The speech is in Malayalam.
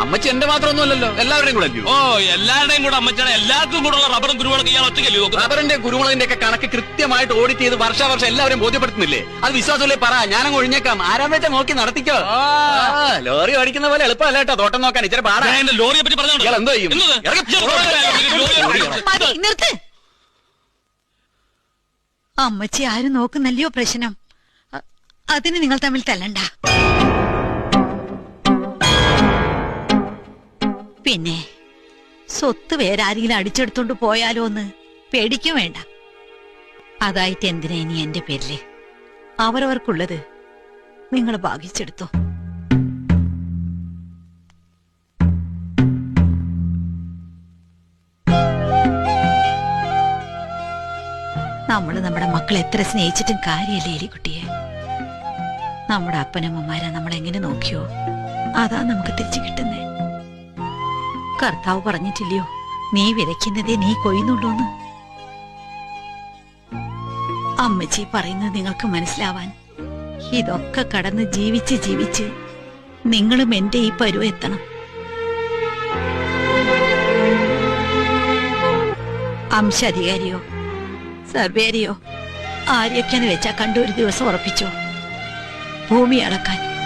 അമ്മച്ചി എന്റെ മാത്രമൊന്നുമല്ലല്ലോ. എല്ലാവരുടെയും കൂടെ അല്ലയോ? ഓ എല്ലാവരുടെയും കൂടെ അമ്മച്ചാണ് എല്ലാവർക്കും കൂടെ ഉള്ള റബ്ബറും കുരുമുളക് ഇയാൾ ഒറ്റയ്ക്കല്ലേ നോക്കുന്നത്? റബ്ബറിന്റെ കുരുമുളകിന്റെ ഒക്കെ കണക്ക് കൃത്യമായിട്ട് ഓഡിറ്റ് ചെയ്ത് വർഷാവർഷം എല്ലാവരും ബോധ്യപ്പെടുത്തുന്നില്ലേ? അത് വിശ്വാസമല്ലേ? പറ ഞാനങ്ങ് ഒഴിഞ്ഞേക്കാം. ആരാന്ന് വെച്ചാൽ നോക്കി നടത്തിക്കോ. ലോറി ഓടിക്കുന്ന പോലെ എളുപ്പമല്ല കേട്ടോ തോട്ടം നോക്കാൻ. ഇച്ചിരി പാടാ. ഞാൻ എന്റെ ലോറിയെ പറ്റി പറഞ്ഞു ഇയാൾ എന്തോ ചെയ്യും? മതി നിർത്ത്. അമ്മച്ചി ആരും നോക്കുന്നല്ലയോ പ്രശ്നം? അ- അതിന് നിങ്ങൾ തമ്മിൽ തല്ലണ്ട. പിന്നെ സ്വത്ത് വേറെ ആരെങ്കിലും അടിച്ചെടുത്തോണ്ട് പോയാലോ എന്ന് പേടിക്കും വേണ്ട. അതായിട്ട് എന്തിനാ ഇനി എന്റെ പേരിൽ? അവരവർക്കുള്ളത് നിങ്ങൾ ഭാഗിച്ചെടുത്തോ. നമ്മൾ നമ്മുടെ മക്കളെ എത്ര സ്നേഹിച്ചിട്ടും കാര്യമല്ലേ എലിക്കുട്ടിയെ. നമ്മുടെ അപ്പനമ്മമാരാ നമ്മളെങ്ങനെ നോക്കിയോ? അതാ നമുക്ക് തിരിച്ചു കിട്ടുന്നേ കർത്താവ് പറഞ്ഞിട്ടില്ലയോ? നീ വിതയ്ക്കുന്നതേ നീ കൊയ്യുന്നുള്ളൂന്ന്. അമ്മച്ചി പറയുന്നത് നിങ്ങൾക്ക് മനസ്സിലാവാൻ. ഇതൊക്കെ കടന്ന് ജീവിച്ച് ജീവിച്ച് നിങ്ങളും എന്റെ ഈ പരുവ എത്തണം. അംശാധികാരിയോ സർവേരിയോ ആരെയൊക്കെയെന്ന് വെച്ചാ കണ്ടു ഒരു ദിവസം ഉറപ്പിച്ചോ? ഭൂമി അളക്കാൻ.